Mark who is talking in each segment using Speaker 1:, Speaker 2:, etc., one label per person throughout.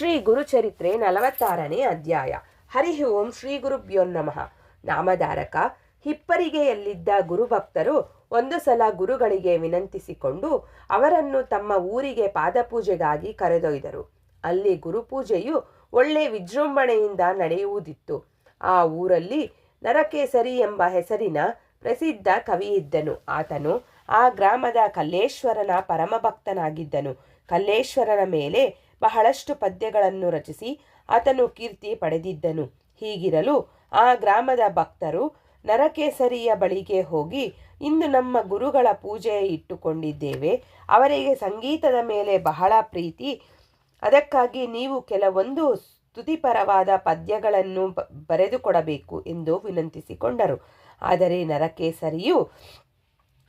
Speaker 1: ಶ್ರೀ ಗುರುಚರಿತ್ರೆ ನಲವತ್ತಾರನೇ ಅಧ್ಯಾಯ. ಹರಿ ಓಂ ಶ್ರೀ ಗುರುಭ್ಯೋ ನಮಃ. ನಾಮಧಾರಕ. ಹಿಪ್ಪರಿಗೆಯಲ್ಲಿದ್ದ ಗುರುಭಕ್ತರು ಒಂದು ಸಲ ಗುರುಗಳಿಗೆ ವಿನಂತಿಸಿಕೊಂಡು ಅವರನ್ನು ತಮ್ಮ ಊರಿಗೆ ಪಾದಪೂಜೆಗಾಗಿ ಕರೆದೊಯ್ದರು. ಅಲ್ಲಿ ಗುರುಪೂಜೆಯು ಒಳ್ಳೆ ವಿಜೃಂಭಣೆಯಿಂದ ನಡೆಯುವುದಿತ್ತು. ಆ ಊರಲ್ಲಿ ನರಕೇಸರಿ ಎಂಬ ಹೆಸರಿನ ಪ್ರಸಿದ್ಧ ಕವಿಯಿದ್ದನು ಆತನು ಆ ಗ್ರಾಮದ ಕಲ್ಲೇಶ್ವರನ ಪರಮಭಕ್ತನಾಗಿದ್ದನು. ಕಲ್ಲೇಶ್ವರನ ಮೇಲೆ ಬಹಳಷ್ಟು ಪದ್ಯಗಳನ್ನು ರಚಿಸಿ ಆತನು ಕೀರ್ತಿ ಪಡೆದಿದ್ದನು. ಹೀಗಿರಲು ಆ ಗ್ರಾಮದ ಭಕ್ತರು ನರಕೇಸರಿಯ ಬಳಿಗೆ ಹೋಗಿ ಇಂದು ನಮ್ಮ ಗುರುಗಳ ಪೂಜೆ ಇಟ್ಟುಕೊಂಡಿದ್ದೇವೆ. ಅವರಿಗೆ ಸಂಗೀತದ ಮೇಲೆ ಬಹಳ ಪ್ರೀತಿ. ಅದಕ್ಕಾಗಿ ನೀವು ಕೆಲವೊಂದು ಸ್ತುತಿಪರವಾದ ಪದ್ಯಗಳನ್ನು ಬರೆದುಕೊಡಬೇಕು ಎಂದು ವಿನಂತಿಸಿಕೊಂಡರು. ಆದರೆ ನರಕೇಸರಿಯು,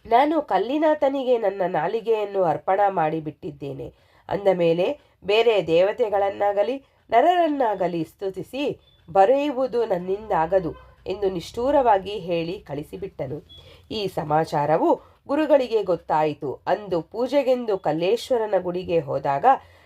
Speaker 1: ನಾನು ಕಲ್ಲಿನಾಥನಿಗೆ ನನ್ನ ನಾಲಿಗೆಯನ್ನು ಅರ್ಪಣ ಮಾಡಿಬಿಟ್ಟಿದ್ದೇನೆ. ಅಂದ ಮೇಲೆ ಬೇರೆ ದೇವತೆಗಳನ್ನಾಗಲಿ ನರರನ್ನಾಗಲಿ ಸ್ತುತಿಸಿ ಬರೆಯುವುದು ನನ್ನಿಂದಾಗದು. ಎಂದು ನಿಷ್ಠೂರವಾಗಿ ಹೇಳಿ ಕಳಿಸಿಬಿಟ್ಟನು. ಈ ಸಮಾಚಾರವು ಗುರುಗಳಿಗೆ ಗೊತ್ತಾಯಿತು. ಅಂದು ಪೂಜೆಗೆಂದು ಕಲ್ಲೇಶ್ವರನ ಗುಡಿಗೆ ಹೋದಾಗ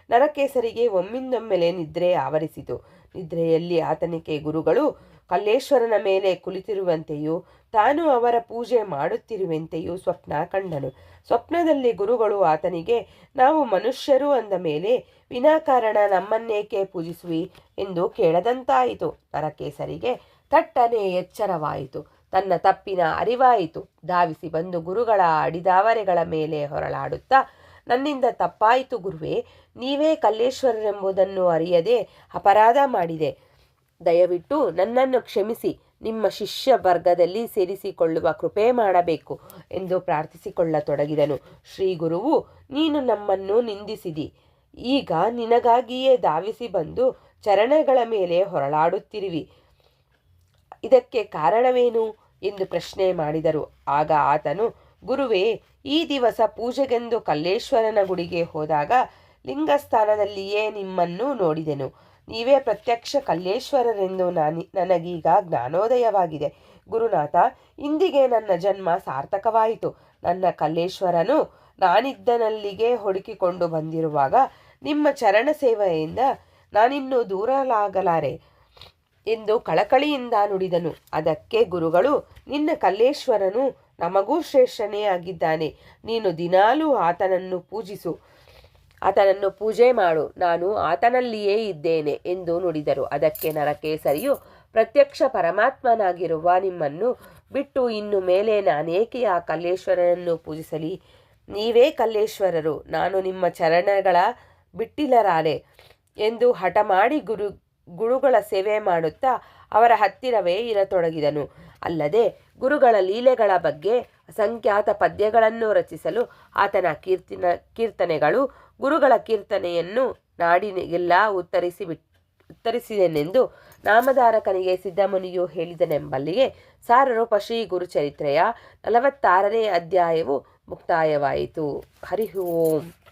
Speaker 1: ನರಕೇಸರಿಗೆ ಒಮ್ಮಿಂದೊಮ್ಮೆಲೆ ನಿದ್ರೆ ಆವರಿಸಿತು. ನಿದ್ರೆಯಲ್ಲಿ ಆತನಿಗೆ ಗುರುಗಳು, ಕಲ್ಲೇಶ್ವರನ ಮೇಲೆ ಕುಳಿತಿರುವಂತೆಯೂ, ತಾನು ಅವರ ಪೂಜೆ ಮಾಡುತ್ತಿರುವಂತೆಯೂ ಸ್ವಪ್ನ ಕಂಡನು. ಸ್ವಪ್ನದಲ್ಲಿ ಗುರುಗಳು ಆತನಿಗೆ, ನಾವು ಮನುಷ್ಯರು ಅಂದ ಮೇಲೆ ವಿನಾಕಾರಣ ನಮ್ಮನ್ನೇಕೆ ಪೂಜಿಸುವಿ? ಎಂದು ಕೇಳದಂತಾಯಿತು. ನರಕೇಸರಿಗೆ ತಟ್ಟನೆ ಎಚ್ಚರವಾಯಿತು. ತನ್ನ ತಪ್ಪಿನ ಅರಿವಾಯಿತು. ಧಾವಿಸಿ ಬಂದು ಗುರುಗಳ ಅಡಿದಾವರೆಗಳ ಮೇಲೆ ಹೊರಳಾಡುತ್ತಾ, ನನ್ನಿಂದ ತಪ್ಪಾಯಿತು ಗುರುವೇ, ನೀವೇ ಕಲ್ಲೇಶ್ವರರೆಂಬುದನ್ನು ಅರಿಯದೆ ಅಪರಾಧ ಮಾಡಿದೆ. ದಯವಿಟ್ಟು ನನ್ನನ್ನು ಕ್ಷಮಿಸಿ, ನಿಮ್ಮ ಶಿಷ್ಯ ವರ್ಗದಲ್ಲಿ ಸೇರಿಸಿಕೊಳ್ಳುವ ಕೃಪೆ ಮಾಡಬೇಕು ಎಂದು ಪ್ರಾರ್ಥಿಸಿಕೊಳ್ಳತೊಡಗಿದನು. ಶ್ರೀ ಗುರುವು, ನೀನು ನಮ್ಮನ್ನು ನಿಂದಿಸಿದಿ. ಈಗ ನಿನಗಾಗಿಯೇ ಧಾವಿಸಿ ಬಂದು ಚರಣಗಳ ಮೇಲೆ ಹೊರಳಾಡುತ್ತಿರುವಿ. ಇದಕ್ಕೆ ಕಾರಣವೇನು ಎಂದು ಪ್ರಶ್ನೆ ಮಾಡಿದರು. ಆಗ ಆತನು, ಗುರುವೇ, ಈ ದಿವಸ ಪೂಜೆಗೆಂದು ಕಲ್ಲೇಶ್ವರನ ಗುಡಿಗೆ ಹೋದಾಗ ಲಿಂಗಸ್ಥಾನದಲ್ಲಿಯೇ ನಿಮ್ಮನ್ನು ನೋಡಿದೆನು. ನೀವೇ ಪ್ರತ್ಯಕ್ಷ ಕಲ್ಲೇಶ್ವರರೆಂದು ನಾನಿ, ನನಗೀಗ ಜ್ಞಾನೋದಯವಾಗಿದೆ. ಗುರುನಾಥ, ಇಂದಿಗೆ ನನ್ನ ಜನ್ಮ ಸಾರ್ಥಕವಾಯಿತು. ನನ್ನ ಕಲ್ಲೇಶ್ವರನು ನಾನಿದ್ದನಲ್ಲಿಗೆ ಹುಡುಕಿಕೊಂಡು ಬಂದಿರುವಾಗ ನಿಮ್ಮ ಚರಣ ಸೇವೆಯಿಂದ ನಾನಿನ್ನೂ ದೂರಲಾಗಲಾರೆ. ಎಂದು ಕಳಕಳಿಯಿಂದ ನುಡಿದನು. ಅದಕ್ಕೆ ಗುರುಗಳು, ನಿನ್ನ ಕಲ್ಲೇಶ್ವರನು ನಮಗೂ ಶ್ರೇಷ್ಠನೇ ಆಗಿದ್ದಾನೆ ನೀನು ದಿನಾಲೂ ಆತನನ್ನು ಪೂಜಿಸು, ಆತನನ್ನು ಪೂಜೆ ಮಾಡು. ನಾನು ಆತನಲ್ಲಿಯೇ ಇದ್ದೇನೆ ಎಂದು ನುಡಿದರು. ಅದಕ್ಕೆ ನರಕೇಸರಿಯು, ಪ್ರತ್ಯಕ್ಷ ಪರಮಾತ್ಮನಾಗಿರುವ ನಿಮ್ಮನ್ನು ಬಿಟ್ಟು ಇನ್ನು ಮೇಲೆ ನಾನೇಕೆ ಆ ಕಲ್ಲೇಶ್ವರನನ್ನು ಪೂಜಿಸಲಿ? ನೀವೇ ಕಲ್ಲೇಶ್ವರರು. ನಾನು ನಿಮ್ಮ ಚರಣಗಳ ಬಿಟ್ಟಿಲ್ಲರಾರೆ ಎಂದು ಹಠ ಮಾಡಿ ಗುರು ಗುರುಗಳ ಸೇವೆ ಮಾಡುತ್ತಾ ಅವರ ಹತ್ತಿರವೇ ಇರತೊಡಗಿದನು. ಅಲ್ಲದೆ ಗುರುಗಳ ಲೀಲೆಗಳ ಬಗ್ಗೆ ಅಸಂಖ್ಯಾತ ಪದ್ಯಗಳನ್ನು ರಚಿಸಲು ಆತನ ಕೀರ್ತಿನ, ಕೀರ್ತನೆಗಳು ಗುರುಗಳ ಕೀರ್ತನೆಯನ್ನು ನಾಡಿನಿಗೆಲ್ಲ ಉತ್ತರಿಸಿ ಉತ್ತರಿಸಿದನೆಂದು ನಾಮಧಾರಕನಿಗೆ ಸಿದ್ದಮುನಿಯು ಹೇಳಿದನೆಂಬಲ್ಲಿಗೆ ಸಾರರೂಪ ಶ್ರೀ ಗುರುಚರಿತ್ರೆಯ ನಲವತ್ತಾರನೇ ಅಧ್ಯಾಯವು ಮುಕ್ತಾಯವಾಯಿತು. ಹರಿ ಓಂ.